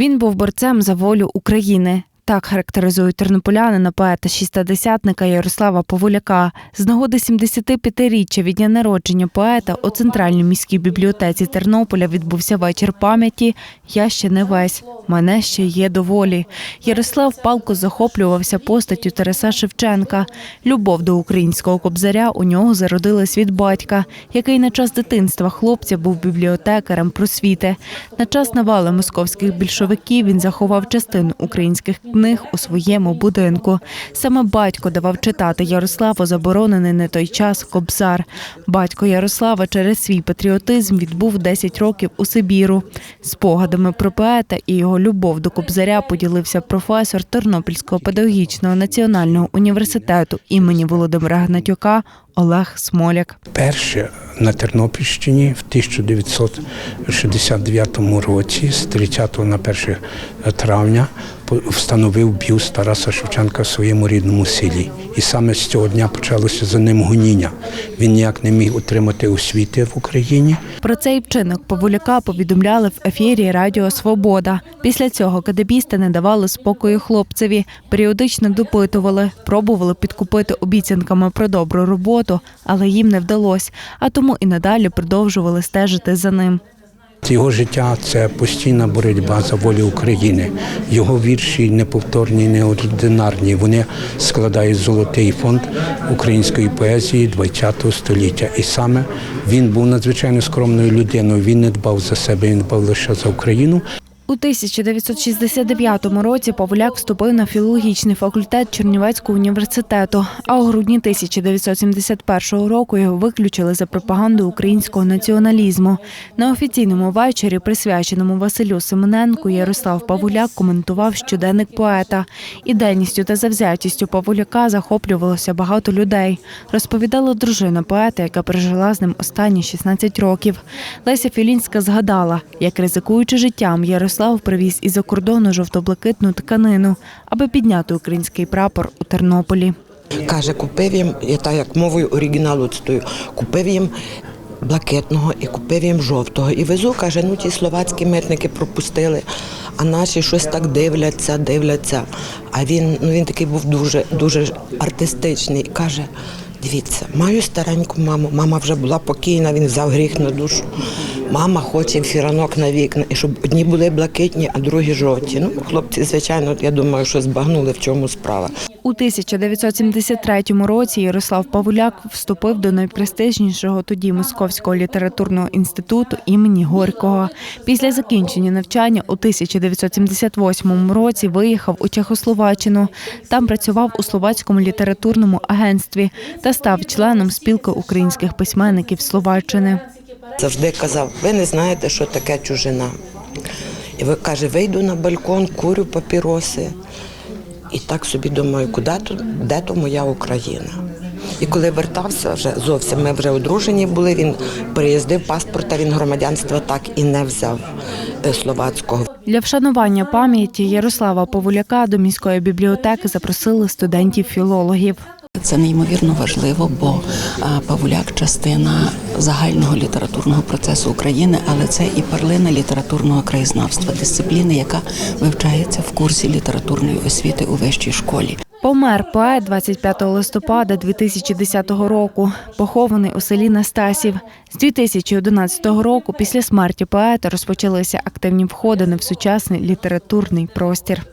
Він був борцем за волю України. Так характеризують тернополянина поета шістдесятника Ярослава Поволяка. З нагоди 75-річчя від дня народження поета у центральній міській бібліотеці Тернополя відбувся вечір пам'яті Я ще не весь, мене ще є доволі. Ярослав палко захоплювався постаттю Тараса Шевченка. Любов до українського кобзаря у нього зародилась від батька, який на час дитинства хлопця був бібліотекарем просвіти. На час навали московських більшовиків він заховав частину українських книг у своєму будинку. Саме батько давав читати Ярославу заборонений не той час Кобзар. Батько Ярослава через свій патріотизм відбув 10 років у Сибіру. Спогадами про поета і його любов до Кобзаря поділився професор Тернопільського педагогічного національного університету імені Володимира Гнатюка Олег Смоляк. Перше на Тернопільщині в 1969 році, з 30 на 1 травня, встановив бюст Тараса Шевченка в своєму рідному селі. І саме з цього дня почалося за ним гоніння. Він ніяк не міг отримати освіти в Україні. Про цей вчинок Павуляка повідомляли в ефірі Радіо Свобода. Після цього кадебісти не давали спокою хлопцеві, періодично допитували, пробували підкупити обіцянками про добру роботу, але їм не вдалося, а тому і надалі продовжували стежити за ним. Його життя це постійна боротьба за волю України. Його вірші неповторні, неординарні. Вони складають золотий фонд української поезії ХХ століття. І саме він був надзвичайно скромною людиною. Він не дбав за себе, він дбав лише за Україну. У 1969 році Павуляк вступив на філологічний факультет Чернівецького університету, а у грудні 1971 року його виключили за пропаганду українського націоналізму. На офіційному вечорі, присвяченому Василю Семененку, Ярослав Павуляк коментував щоденник поета. Ідейністю та завзятістю Павуляка захоплювалося багато людей, розповідала дружина поета, яка пережила з ним останні 16 років. Леся Філінська згадала, як ризикуючи життям, Ярослав привіз із-за кордону жовто-блакитну тканину, аби підняти український прапор у Тернополі. Каже, купив їм, я так як мовою оригіналу цитую, купив їм блакитного і купив їм жовтого. І везу, каже, ну ті словацькі митники пропустили, а наші щось так дивляться, дивляться. А він, ну він такий був дуже, дуже артистичний. Каже, дивіться, маю стареньку маму, мама вже була покійна, він взяв гріх на душу. Мама хоче фіранок на вікна, і щоб одні були блакитні, а другі жовті. Ну, хлопці, звичайно, я думаю, що збагнули, в чому справа. У 1973 році Ярослав Павуляк вступив до найпрестижнішого тоді Московського літературного інституту імені Горького. Після закінчення навчання у 1978 році виїхав у Чехословаччину. Там працював у словацькому літературному агентстві та став членом спілки українських письменників Словаччини. Завжди казав, ви не знаєте, що таке чужина. І ви каже, вийду на балкон, курю папіроси. І так собі думаю, куди то, де то моя Україна. І коли вертався, вже зовсім ми вже одружені були, він переїздив паспорта, він громадянства так і не взяв е, словацького. Для вшанування пам'яті Ярослава Павуляка до міської бібліотеки запросили студентів-філологів. Це неймовірно важливо, бо Павуляк частина загального літературного процесу України, але це і перлина літературного краєзнавства, дисципліни, яка вивчається в курсі літературної освіти у вищій школі. Помер поет 25 листопада 2010 року, похований у селі Настасів. З 2011 року, після смерті поета, розпочалися активні входини в сучасний літературний простір.